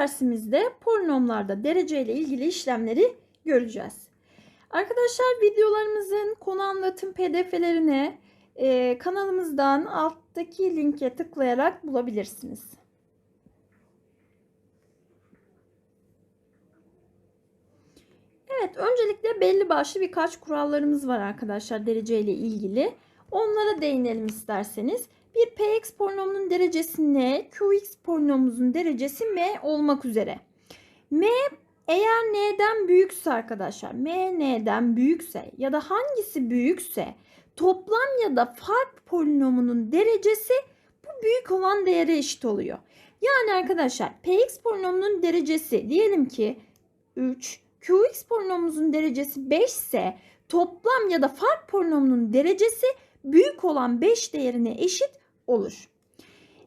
dersimizde polinomlarda derece ile ilgili işlemleri göreceğiz. Arkadaşlar videolarımızın konu anlatım pdf'lerini e, kanalımızdan alttaki linke tıklayarak bulabilirsiniz. Evet, öncelikle belli başlı birkaç kurallarımız var arkadaşlar derece ile ilgili. Onlara değinelim isterseniz. Bir px polinomunun derecesi n, qx polinomumuzun derecesi m olmak üzere. m eğer n'den büyükse arkadaşlar, m n'den büyükse ya da hangisi büyükse toplam ya da fark polinomunun derecesi bu büyük olan değere eşit oluyor. Yani arkadaşlar px polinomunun derecesi diyelim ki 3, qx polinomumuzun derecesi 5 ise toplam ya da fark polinomunun derecesi büyük olan 5 değerine eşit olur.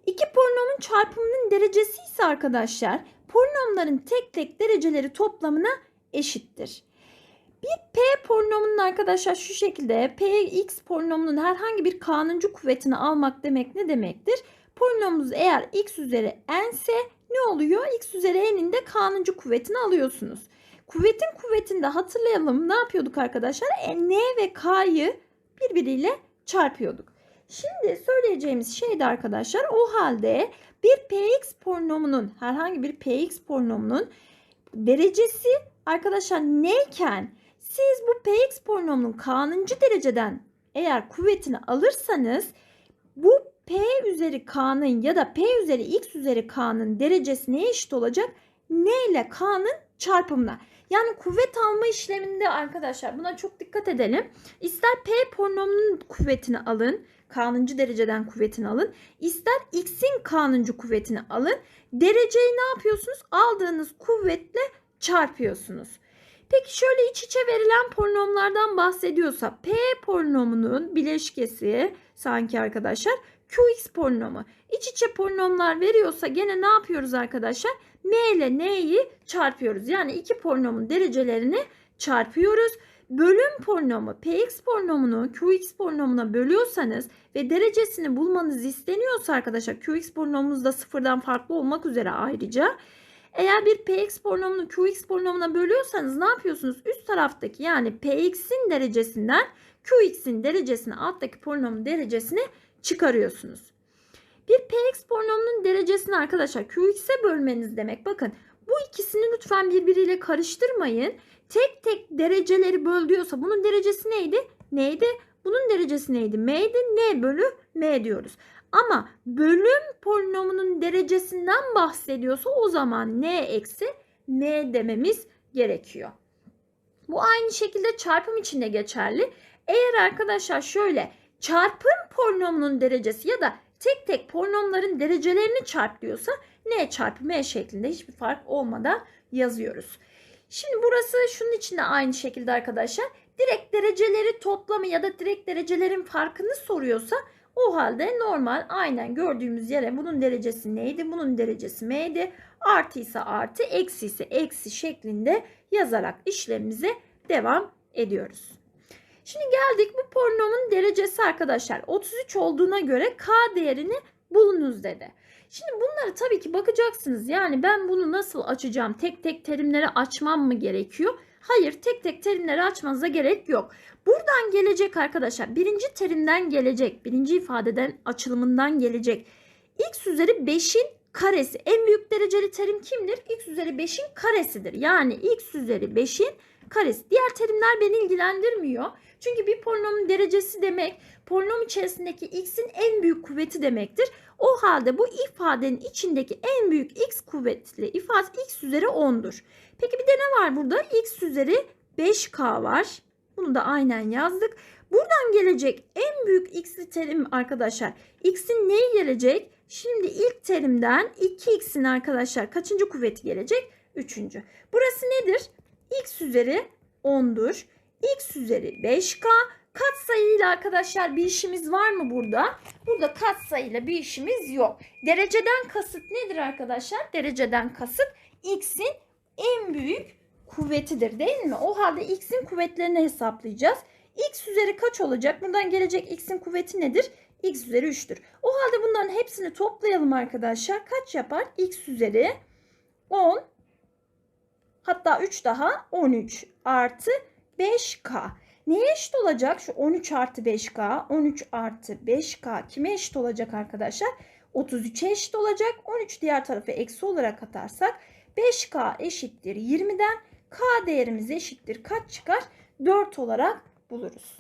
İki polinomun çarpımının derecesi ise arkadaşlar polinomların tek tek dereceleri toplamına eşittir. Bir p polinomunun arkadaşlar şu şekilde px polinomunun herhangi bir kanuncu kuvvetini almak demek ne demektir? Polinomumuz eğer x üzeri n ise ne oluyor? x üzeri n'in de kanuncu kuvvetini alıyorsunuz. Kuvvetin kuvvetinde hatırlayalım ne yapıyorduk arkadaşlar? E, n ve k'yı birbiriyle çarpıyorduk. Şimdi söyleyeceğimiz şey de arkadaşlar o halde bir px polinomunun herhangi bir px polinomunun derecesi arkadaşlar neyken siz bu px polinomunun kanuncu dereceden eğer kuvvetini alırsanız bu p üzeri k'nın ya da p üzeri x üzeri k'nın derecesi neye eşit olacak? n ile k'nın çarpımına. Yani kuvvet alma işleminde arkadaşlar buna çok dikkat edelim. İster p polinomunun kuvvetini alın, kanuncu dereceden kuvvetini alın. İster x'in kanuncu kuvvetini alın. Dereceyi ne yapıyorsunuz? Aldığınız kuvvetle çarpıyorsunuz. Peki şöyle iç içe verilen polinomlardan bahsediyorsa p polinomunun bileşkesi sanki arkadaşlar qx polinomu. İç içe polinomlar veriyorsa gene ne yapıyoruz arkadaşlar? m ile n'yi çarpıyoruz. Yani iki polinomun derecelerini çarpıyoruz. Bölüm polinomu px polinomunu qx polinomuna bölüyorsanız ve derecesini bulmanız isteniyorsa arkadaşlar qx polinomumuz da sıfırdan farklı olmak üzere ayrıca eğer bir px polinomunu qx polinomuna bölüyorsanız ne yapıyorsunuz? Üst taraftaki yani px'in derecesinden qx'in derecesini alttaki polinomun derecesini çıkarıyorsunuz. Bir px polinomunun derecesini arkadaşlar qx'e bölmeniz demek. Bakın bu ikisini lütfen birbiriyle karıştırmayın. Tek tek dereceleri böldüyorsa bunun derecesi neydi? Neydi? Bunun derecesi neydi? M'ydi. N bölü M diyoruz. Ama bölüm polinomunun derecesinden bahsediyorsa o zaman N eksi M dememiz gerekiyor. Bu aynı şekilde çarpım için de geçerli. Eğer arkadaşlar şöyle çarpım polinomunun derecesi ya da tek tek polinomların derecelerini çarplıyorsa n çarpı m şeklinde hiçbir fark olmadan yazıyoruz. Şimdi burası şunun için de aynı şekilde arkadaşlar. Direkt dereceleri toplamı ya da direkt derecelerin farkını soruyorsa o halde normal aynen gördüğümüz yere bunun derecesi neydi? Bunun derecesi m'ydi. Artı ise artı, eksi ise eksi şeklinde yazarak işlemimize devam ediyoruz. Şimdi geldik bu polinomun derecesi arkadaşlar. 33 olduğuna göre k değerini bulunuz dedi. Şimdi bunları tabii ki bakacaksınız. Yani ben bunu nasıl açacağım? Tek tek terimleri açmam mı gerekiyor? Hayır tek tek terimleri açmanıza gerek yok. Buradan gelecek arkadaşlar. Birinci terimden gelecek. Birinci ifadeden açılımından gelecek. X üzeri 5'in karesi. En büyük dereceli terim kimdir? X üzeri 5'in karesidir. Yani X üzeri 5'in karesi. Diğer terimler beni ilgilendirmiyor. Çünkü bir polinomun derecesi demek polinom içerisindeki x'in en büyük kuvveti demektir. O halde bu ifadenin içindeki en büyük x kuvvetli ifade x üzeri 10'dur. Peki bir de ne var burada? x üzeri 5k var. Bunu da aynen yazdık. Buradan gelecek en büyük x'li terim arkadaşlar. x'in neyi gelecek? Şimdi ilk terimden 2x'in arkadaşlar kaçıncı kuvveti gelecek? Üçüncü. Burası nedir? X üzeri 10'dur. x üzeri 5k. Katsayıyla arkadaşlar bir işimiz var mı burada? Burada katsayıyla bir işimiz yok. Dereceden kasıt nedir arkadaşlar? Dereceden kasıt x'in en büyük kuvvetidir değil mi? O halde x'in kuvvetlerini hesaplayacağız. x üzeri kaç olacak? Buradan gelecek x'in kuvveti nedir? x üzeri 3'tür. O halde bunların hepsini toplayalım arkadaşlar. Kaç yapar? x üzeri 10 hatta 3 daha 13 artı 5K. Neye eşit olacak? Şu 13 artı 5K. 13 artı 5K kime eşit olacak arkadaşlar? 33'e eşit olacak. 13 diğer tarafı eksi olarak atarsak 5K eşittir 20'den. K değerimiz eşittir kaç çıkar? 4 olarak buluruz.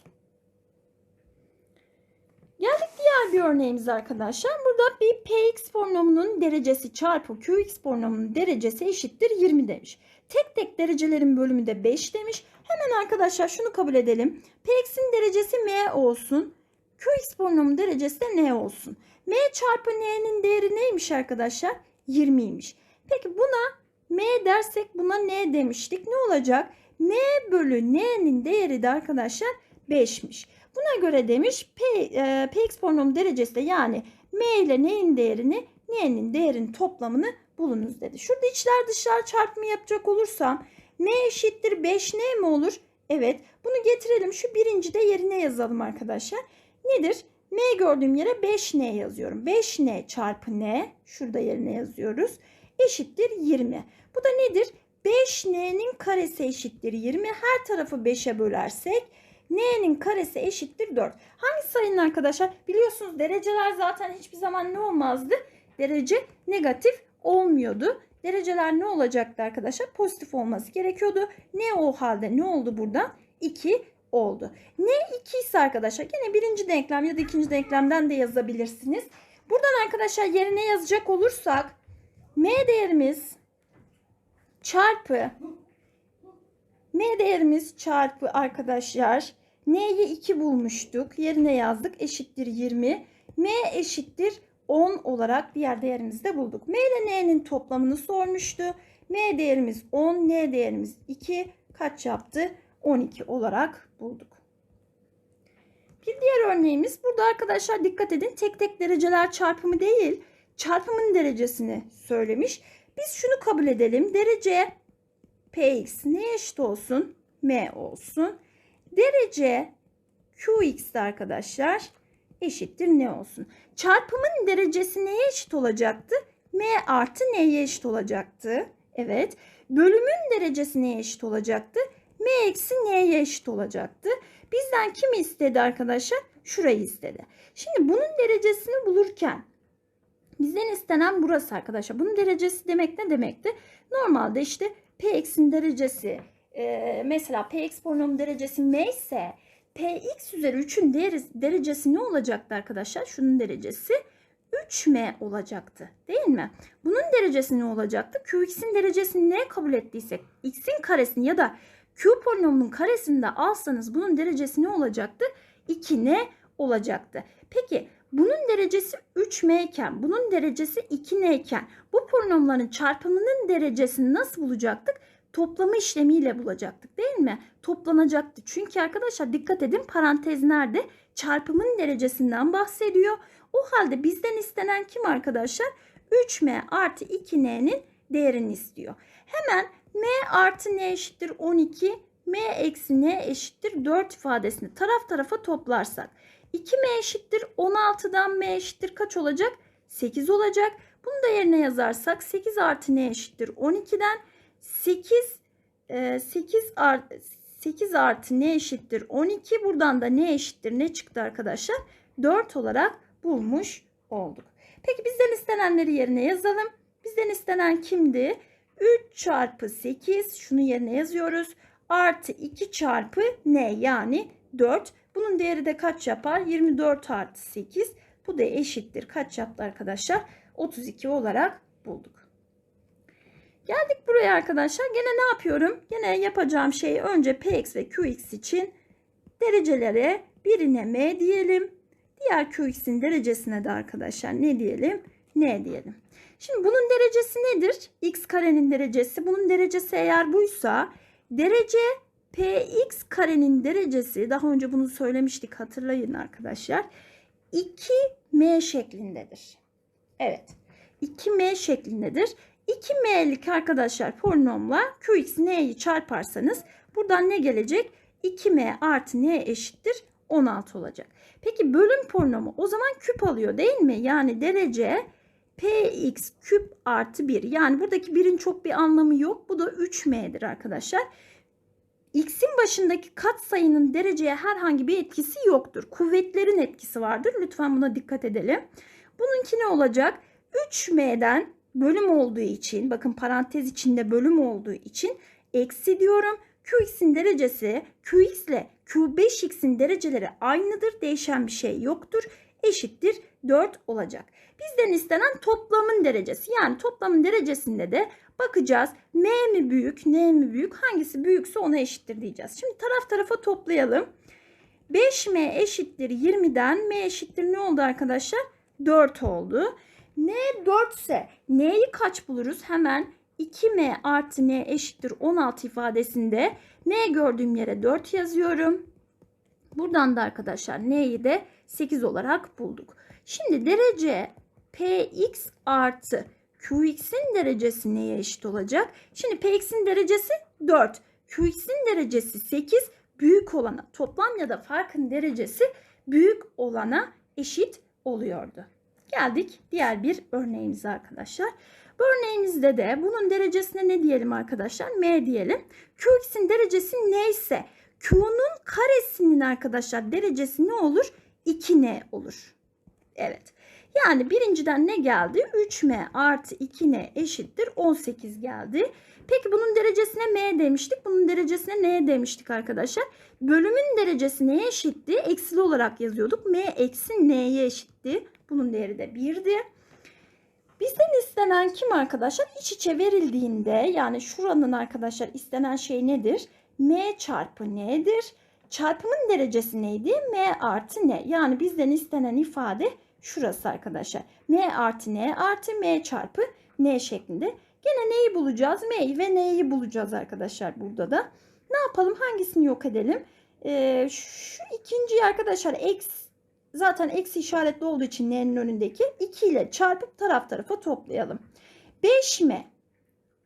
Geldik diğer bir örneğimiz arkadaşlar. Burada bir px polinomunun derecesi çarpı qx polinomunun derecesi eşittir 20 demiş. Tek tek derecelerin bölümü de 5 demiş. Hemen arkadaşlar şunu kabul edelim. px'in derecesi m olsun. qx polinomunun derecesi de n olsun. m çarpı n'nin değeri neymiş arkadaşlar? 20'ymiş. Peki buna m dersek buna n demiştik. Ne olacak? m bölü n'nin değeri de arkadaşlar 5'miş. Buna göre demiş P, e, Px polinomun derecesi de yani m ile n'nin değerini n'nin değerinin toplamını bulunuz dedi. Şurada içler dışlar çarpımı yapacak olursam m eşittir 5n mi olur? Evet. Bunu getirelim. Şu birinci de yerine yazalım arkadaşlar. Nedir? m gördüğüm yere 5n yazıyorum. 5n çarpı n şurada yerine yazıyoruz. Eşittir 20. Bu da nedir? 5n'nin karesi eşittir 20. Her tarafı 5'e bölersek n'nin karesi eşittir 4. Hangi sayının arkadaşlar? Biliyorsunuz dereceler zaten hiçbir zaman ne olmazdı? Derece negatif olmuyordu. Dereceler ne olacaktı arkadaşlar? Pozitif olması gerekiyordu. Ne o halde ne oldu burada? 2 oldu. Ne 2 ise arkadaşlar yine birinci denklem ya da ikinci denklemden de yazabilirsiniz. Buradan arkadaşlar yerine yazacak olursak m değerimiz çarpı m değerimiz çarpı arkadaşlar n'yi 2 bulmuştuk. Yerine yazdık. Eşittir 20. m eşittir 10 olarak diğer değerimizi de bulduk. M ile n'nin toplamını sormuştu. M değerimiz 10, n değerimiz 2. Kaç yaptı? 12 olarak bulduk. Bir diğer örneğimiz burada arkadaşlar dikkat edin tek tek dereceler çarpımı değil çarpımın derecesini söylemiş. Biz şunu kabul edelim. Derece px neye eşit olsun? m olsun. Derece qx'de arkadaşlar eşittir ne olsun? Çarpımın derecesi neye eşit olacaktı? m artı n'ye eşit olacaktı. Evet. Bölümün derecesi neye eşit olacaktı? m eksi n'ye eşit olacaktı. Bizden kimi istedi arkadaşlar? Şurayı istedi. Şimdi bunun derecesini bulurken bizden istenen burası arkadaşlar. Bunun derecesi demek ne demekti? Normalde işte px'in derecesi e, mesela px polinomun derecesi m ise px üzeri 3'ün derecesi ne olacaktı arkadaşlar? Şunun derecesi 3m olacaktı değil mi? Bunun derecesi ne olacaktı? qx'in derecesini ne kabul ettiysek x'in karesini ya da q polinomunun karesini de alsanız bunun derecesi ne olacaktı? 2n olacaktı. Peki bunun derecesi 3m iken bunun derecesi 2n iken bu polinomların çarpımının derecesini nasıl bulacaktık? Toplama işlemiyle bulacaktık değil mi? Toplanacaktı. Çünkü arkadaşlar dikkat edin parantez nerede? Çarpımın derecesinden bahsediyor. O halde bizden istenen kim arkadaşlar? 3m artı 2n'nin değerini istiyor. Hemen m artı n eşittir 12, m eksi n eşittir 4 ifadesini taraf tarafa toplarsak 2m eşittir 16'dan m eşittir kaç olacak? 8 olacak. Bunu da yerine yazarsak 8 artı n eşittir 12'den 8 8 artı 8 artı n eşittir 12. Buradan da n eşittir ne çıktı arkadaşlar? 4 olarak bulmuş olduk. Peki bizden istenenleri yerine yazalım. Bizden istenen kimdi? 3 çarpı 8 şunu yerine yazıyoruz. Artı 2 çarpı n yani 4. Bunun değeri de kaç yapar? 24 artı 8. Bu da eşittir. Kaç yaptı arkadaşlar? 32 olarak bulduk. Geldik buraya arkadaşlar. Gene ne yapıyorum? Gene yapacağım şey önce px ve qx için derecelere birine m diyelim. Diğer qx'in derecesine de arkadaşlar ne diyelim? n diyelim. Şimdi bunun derecesi nedir? x karenin derecesi. Bunun derecesi eğer buysa derece px karenin derecesi daha önce bunu söylemiştik hatırlayın arkadaşlar. 2m şeklindedir. Evet. 2m şeklindedir. 2m'lik arkadaşlar polinomla qx n'yi çarparsanız buradan ne gelecek? 2m artı n eşittir 16 olacak. Peki bölüm polinomu o zaman küp alıyor değil mi? Yani derece px küp artı 1. Yani buradaki 1'in çok bir anlamı yok. Bu da 3m'dir arkadaşlar. X'in başındaki katsayının dereceye herhangi bir etkisi yoktur. Kuvvetlerin etkisi vardır. Lütfen buna dikkat edelim. Bununki ne olacak? 3m'den bölüm olduğu için bakın parantez içinde bölüm olduğu için eksi diyorum. Qx'in derecesi Qx ile Q5x'in dereceleri aynıdır. Değişen bir şey yoktur. Eşittir 4 olacak. Bizden istenen toplamın derecesi. Yani toplamın derecesinde de bakacağız. M mi büyük, N mi büyük? Hangisi büyükse ona eşittir diyeceğiz. Şimdi taraf tarafa toplayalım. 5M eşittir 20'den M eşittir ne oldu arkadaşlar? 4 oldu. N 4 ise N'yi kaç buluruz? Hemen 2M artı N eşittir 16 ifadesinde N gördüğüm yere 4 yazıyorum. Buradan da arkadaşlar N'yi de 8 olarak bulduk. Şimdi derece Px artı Qx'in derecesi neye eşit olacak? Şimdi Px'in derecesi 4. Qx'in derecesi 8. Büyük olana toplam ya da farkın derecesi büyük olana eşit oluyordu. Geldik diğer bir örneğimize arkadaşlar. Bu örneğimizde de bunun derecesine ne diyelim arkadaşlar? M diyelim. Qx'in derecesi neyse Q'nun karesinin arkadaşlar derecesi ne olur? 2N olur. Evet. Yani birinciden ne geldi? 3M artı 2N eşittir 18 geldi. Peki bunun derecesine M demiştik. Bunun derecesine N demiştik arkadaşlar. Bölümün derecesi neye eşitti? Eksili olarak yazıyorduk. M eksi N'ye eşitti. Bunun değeri de 1'di. Bizden istenen kim arkadaşlar? İç içe verildiğinde yani şuranın arkadaşlar istenen şey nedir? M çarpı N'dir. Çarpımın derecesi neydi? M artı N. Yani bizden istenen ifade şurası arkadaşlar. M artı N artı M çarpı N şeklinde. Gene neyi bulacağız? M'yi ve N'yi bulacağız arkadaşlar burada da. Ne yapalım? Hangisini yok edelim? Ee, şu ikinciyi arkadaşlar eksi zaten eksi işaretli olduğu için n'nin önündeki 2 ile çarpıp taraf tarafa toplayalım. 5m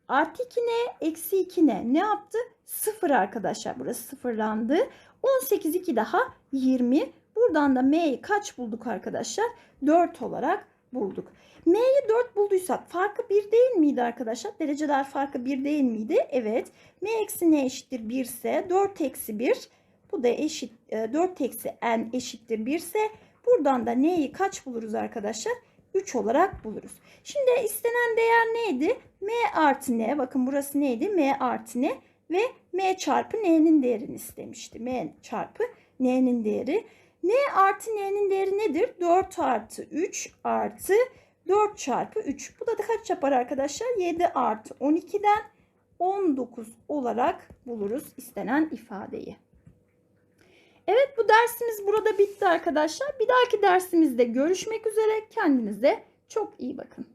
artı 2n eksi 2n ne yaptı? 0 arkadaşlar burası sıfırlandı. 18 2 daha 20. Buradan da m'yi kaç bulduk arkadaşlar? 4 olarak bulduk. M'yi 4 bulduysak farkı 1 değil miydi arkadaşlar? Dereceler farkı 1 değil miydi? Evet. M eksi n eşittir 1 ise 4 eksi 1 bu da eşit 4 eksi n eşittir 1 ise buradan da n'yi kaç buluruz arkadaşlar? 3 olarak buluruz. Şimdi istenen değer neydi? m artı n. Bakın burası neydi? m artı n ve m çarpı n'nin değerini istemişti. m çarpı n'nin değeri. n artı n'nin değeri nedir? 4 artı 3 artı 4 çarpı 3. Bu da, da kaç yapar arkadaşlar? 7 artı 12'den 19 olarak buluruz istenen ifadeyi. Evet bu dersimiz burada bitti arkadaşlar. Bir dahaki dersimizde görüşmek üzere. Kendinize çok iyi bakın.